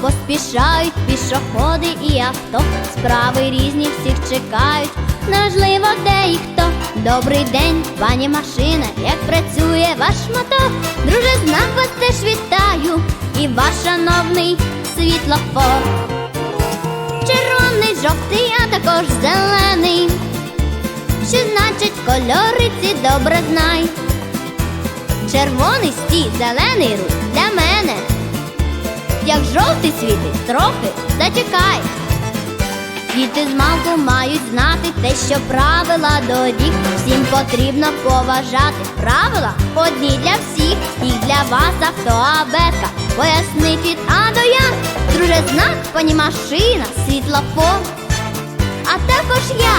поспішають пішоходи і авто. Справи різні всіх чекають. Неважливо, де і хто. Добрий день, пані машина, як працює ваш мотор. Друже, знак вас теж вітаю, і ваш шановний світлофор. Червоний, жовтий, а також зелений. Що значить кольори ці добре знай. Червоний стій, зелений рух. Як жовтий світить, трохи зачекай. Діти з малку мають знати те, що правила доріг всім потрібно поважати. Правила одні для всіх, їх для вас автоабетка. Поясни від А до Я, друже знак, пані машина, світлофор. А також я,